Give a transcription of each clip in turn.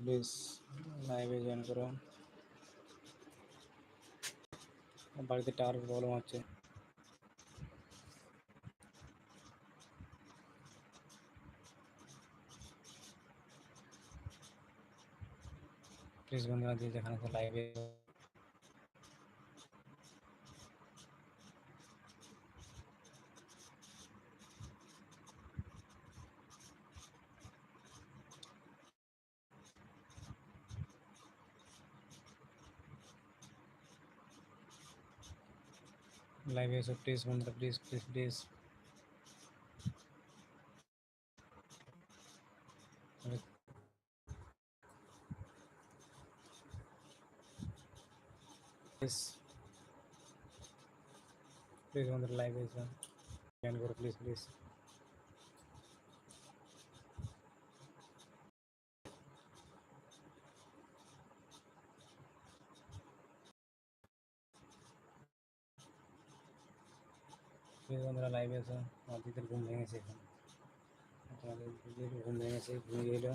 Please লাইভে join করো। বাড়িতে টাওয়ার প্রবলেম হচ্ছে। প্লিজ বন্ধুরা যে যেখানে লাইভে লাইভে এসো প্লিজ বন্ধুরা please please please please please বন্ধুরা লাইভে এসো জয়েন করো প্লিজ প্লিজ প্লিজ বন্ধুরা লাইভে এসো আমার দিদির ঘুম ভেঙেছে এখন তোমাদের দিদির ঘুম ভেঙেছে ঘুমিয়ে গেল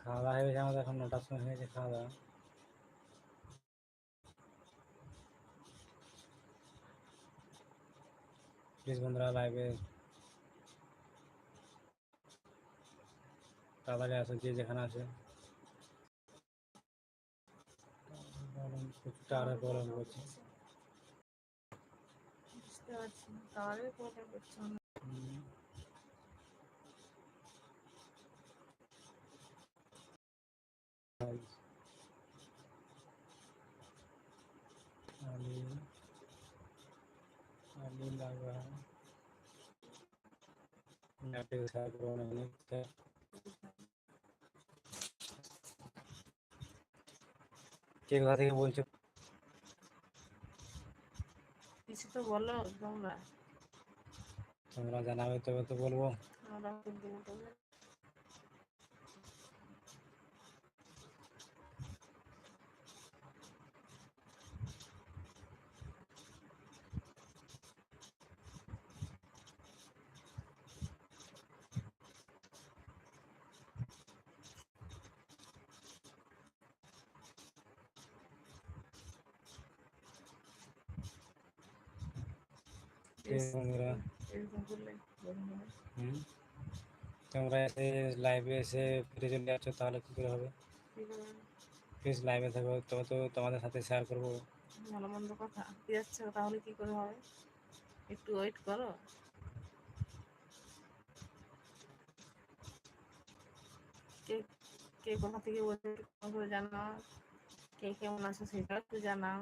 খাওয়া দাওয়া হয়ে গেছে আমাদের এখন নটার সময় হয়ে গেছে খাওয়া দাওয়া প্লিজ বন্ধুরা লাইভে তাড়াতাড়ি আসো যে যেখানে আছে প্রচুর টাওয়ারের প্রবলেম করছে বুঝতে পারছি তাহলে প্রবলেম করছে না হুম। আলি আলি লাগা কে কোথা থেকে বলছো? কিছু তো বলো তোমরা। তোমরা জানাবে তবে তো বলব। বন্ধুরা তোমরা এসে লাইভে এসে ফিরে চলে যাচ্ছ তাহলে কী করে হবে প্লিজ লাইভে থাকো তবে তো তোমাদের সাথে শেয়ার করব ভালো মন্দ কথা কি যাচ্ছে তাহলে কি করে হবে একটু ওয়েট করো কে কে কোথা থেকে একটু করে জানাও কে কেমন আছো সেটা একটু জানাও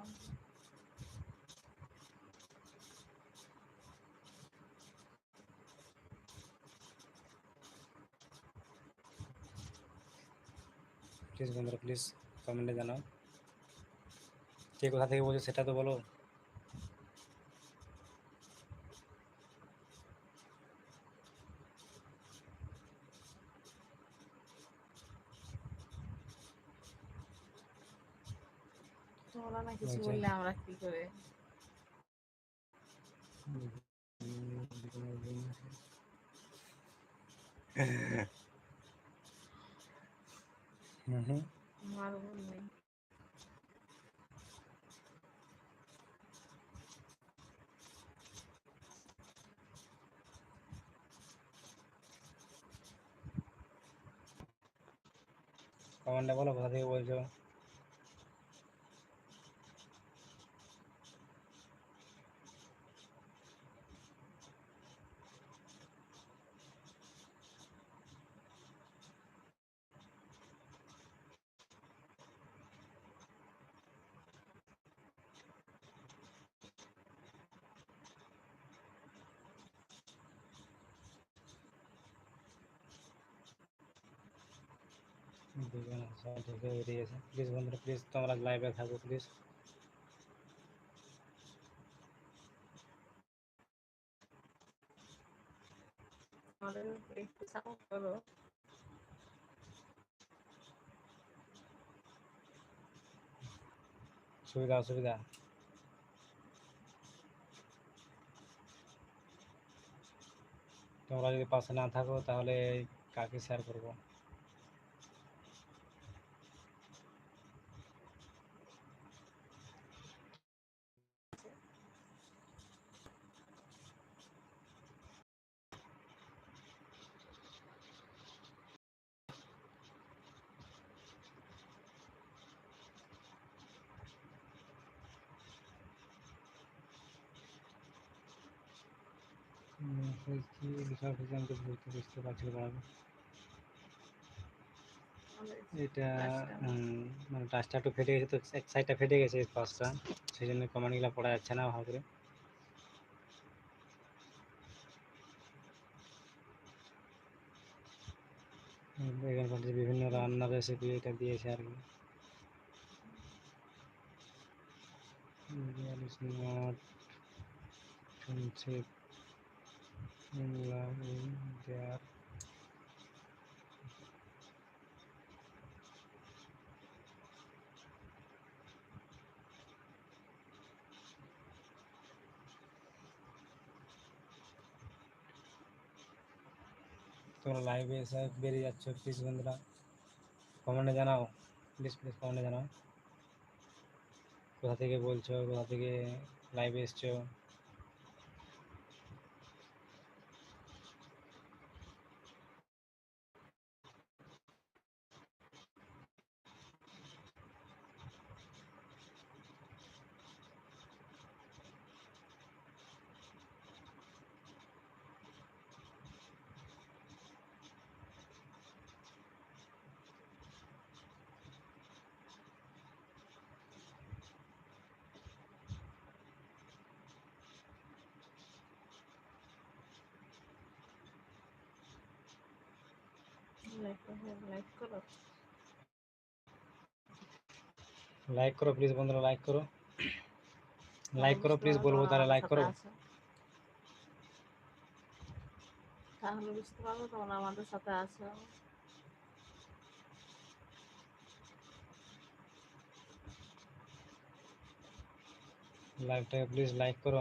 প্লিজ বন্ধুরা প্লিজ কমেন্টে জানাও। কে কোথা থেকে বলছো সেটা তো বলো। তোমরা না কিছু আচ্ছা। বললে আমরা কি করে? মারবো নেই কমেন্টে বলো কোথা থেকে বলছো প্লিজ বন্ধুরা প্লিজ তোমরা লাইভে থাকো প্লিজ সুবিধা। অসুবিধা তোমরা যদি পাশে না থাকো, তাহলে কাকে শেয়ার করব? কি লেখা হয়েছে আমি বুঝতে বুঝতে পারছি না এটা মানে টাচটা একটু ফেটে গেছে তো এক সাইডটা ফেটে গেছে পাশটা সেই জন্য কমেন্টগুলো পড়া যাচ্ছে না ভালো করে। উম, এখানে বিভিন্ন রান্নার রেসিপি এটা দিয়েছে আর কি। India is not friendship in love in their তোমরা লাইভে এসে বেরিয়ে যাচ্ছ প্লিজ বন্ধুরা কমেন্টে জানাও প্লিজ প্লিজ কমেন্টে জানাও কোথা থেকে বলছো কোথা থেকে লাইভে এসছো লাইক করো লাইক করো প্লিজ বন্ধুরা লাইক করো লাইক করো প্লিজ বলব তারা লাইক করো তাহলে বুঝতে পারব তোমরা আমাদের সাথে আছো লাইভটাকে প্লিজ লাইক করো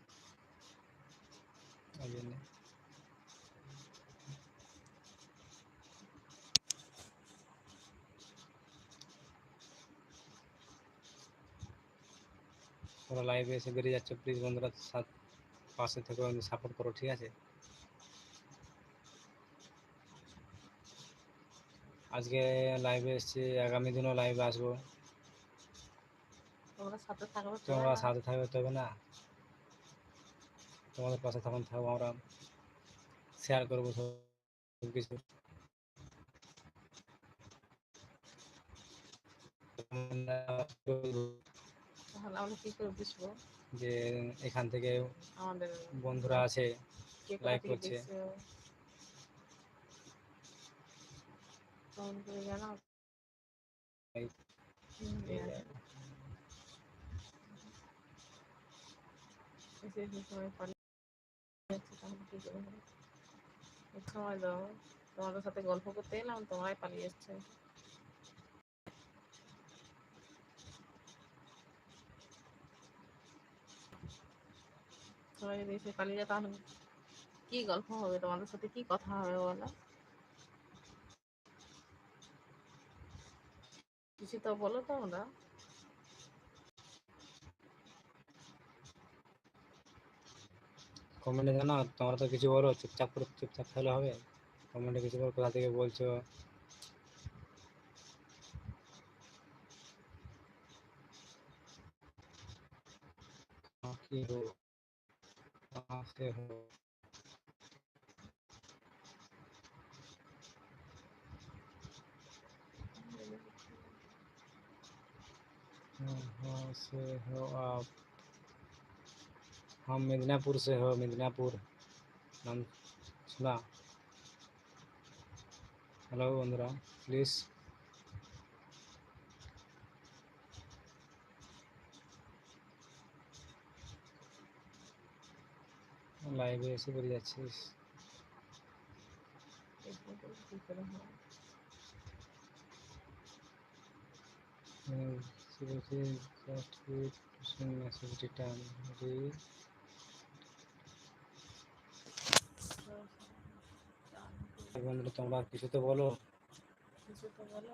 ওই জন্যে। তোমরা লাইভে এসে বেরিয়ে যাচ্ছ প্লিজ বন্ধুরা সাথ পাশে থেকে সাপোর্ট করো ঠিক আছে? আজকে লাইভে এসেছি আগামী দিনও লাইভে আসব। তোমরা সাথে থাকবে তোমরা সাথে থাকবে তবে না। তোমাদের পাশে তখন থাকব আমরা শেয়ার করব সব কিছু। তাহলে আমরা কি করে বুঝব? যে এখান থেকে আমাদের বন্ধুরা আছে কে কোথা like থেকে করছে। জানাও তোমাদের সাথে গল্প করতে এলাম তোমরাই পালিয়ে এসছে। যদি এসে পালিয়ে যায় তাহলে কি গল্প হবে, তোমাদের সাথে কি কথা হবে বলো কিছু তো বলো তোমরা। কমেন্টে জানাও তোমরা তো কিছু বলো চুপচাপ করে চুপচাপ থাকলে হবে কমেন্টে কিছু বলো কোথা থেকে বলছো कहाँ की हो कहाँ से हो कहाँ से हो आप हम मिदनापुर से हो मिदनापुर नाम सुना हेलो बंधुरा प्लीज़ লাইভে এসে বেরিয়ে যাচ্ছিস ফেসবুকে কি করে হয় হুম, সে বলছে জাস্ট উইথ মেসেজ রিটার্ন বন্ধুরা তোমরা কিছু তো বলো। কিছু তো বলো।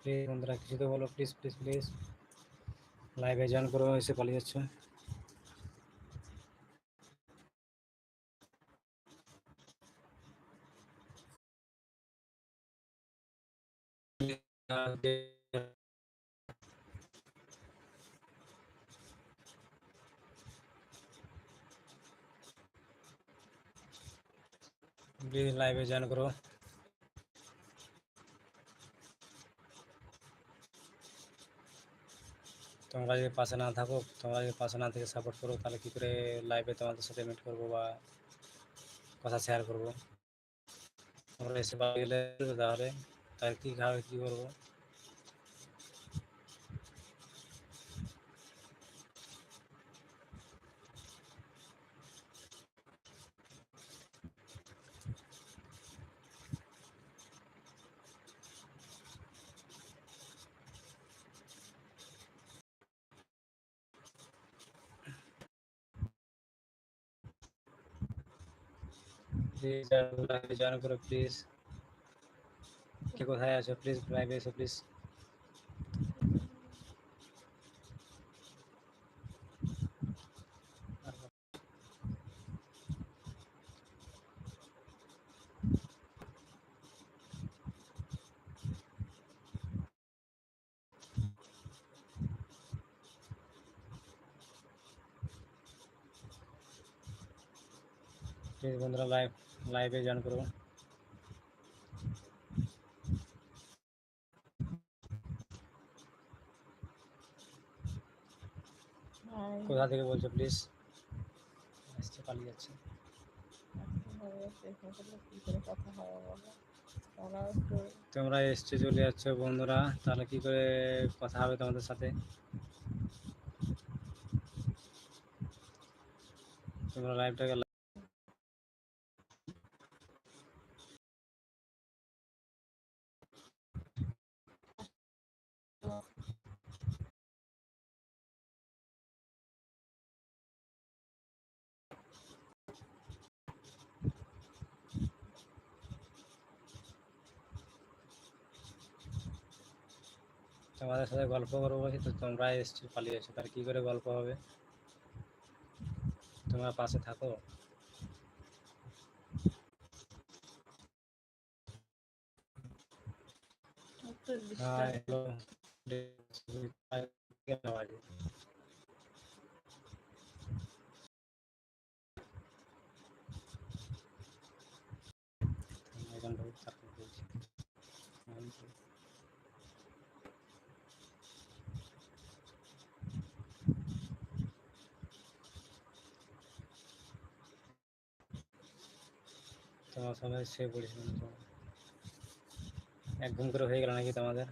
প্লিজ বন্ধুরা কিছু তো বলো প্লিজ প্লিজ প্লিজ লাইভে জয়েন করো এসে পালিয়ে যাচ্ছ। প্লিজ লাইভে জয়েন করো। তোমরা যদি পাশে না থাকো, তোমরা যদি পাশে না থেকে সাপোর্ট করো, তাহলে কী করে লাইভে তোমাদের সাথে মিট করব বা কথা শেয়ার করব? তোমরা এসে বাড়ি গেলে তাহলে তাহলে কী খাবে কী করব? প্লিজ লাইভে জয়েন করো প্লিজ কে কোথায় আছো প্লিজ লাইভে এসো প্লিজ প্লিজ বন্ধুরা লাইভ লাইভে জয়েন করো আর কোথা থেকে বলছো প্লিজ আসছে পালিয়ে যাচ্ছে। তোমরা এসছে চলে যাচ্ছ বন্ধুরা। তাহলে কি করে কথা হবে তোমাদের সাথে? তোমরা লাইভটাকে তোমাদের সাথে গল্প করব বলছি তো তোমরা এসছো পালিয়ে এসছো তার কি করে গল্প হবে? তোমরা পাশে থাকো। হ্যাঁ হ্যালো আওয়াজ এখন ঢোক, তারপর বলছি। আমি তো- তোমার সবাই সে পড়েছিল এক ঘুম করে হয়ে গেল নাকি তোমাদের?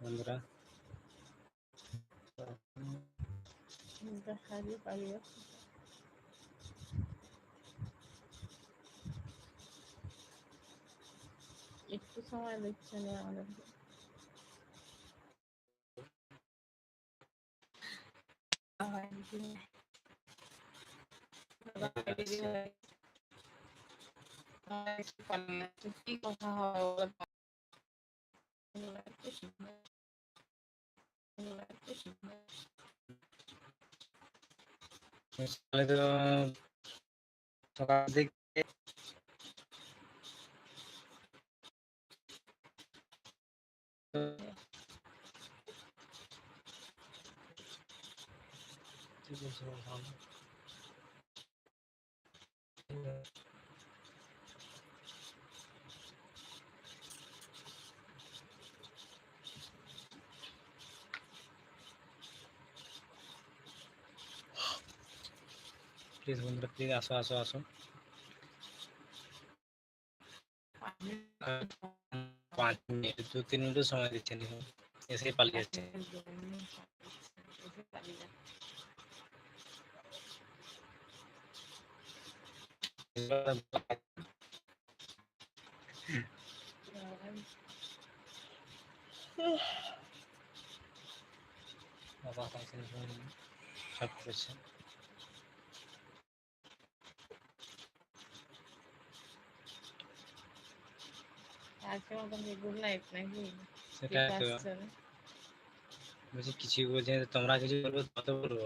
বন্ধুরা। একটু সময় দিচ্ছে না আমাদেরকে ওরা তাহলে তো সকাল থেকে কি বলছো তাহলে? প্লিজ বন্ধুরা প্লিজ আসো আসো আসো পাঁচ মিনিট দু তিন মিনিট সময় দিচ্ছেন এখানে। এসেই পালিয়ে যাচ্ছে বাবা বলছি কিছু বলছে তোমরা কিছু বলব তত বলব?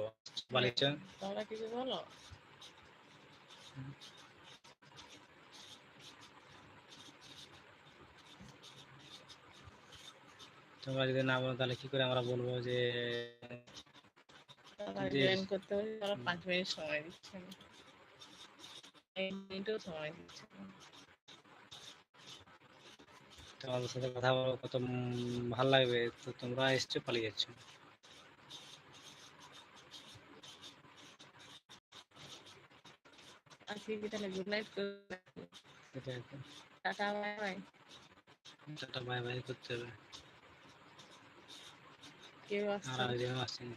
তোমরা কিছু বলো? তোমরা যদি না বলো তাহলে কি করে আমরা বলব যে জয়েন করতে পারি তারা পাঁচ মিনিট সময় দিচ্ছে। না এক মিনিটও সময় দিচ্ছে না। তোমাদের সাথে কথা বলো কত ভালো লাগবে তো তোমরা এসছো পালিয়ে যাচ্ছ। আজকে কি তাহলে গুড নাইট সেটাই তো। Tata bye bye tata bye bye করতে হবে। কেউ আর আসছে না। আগে আসছে না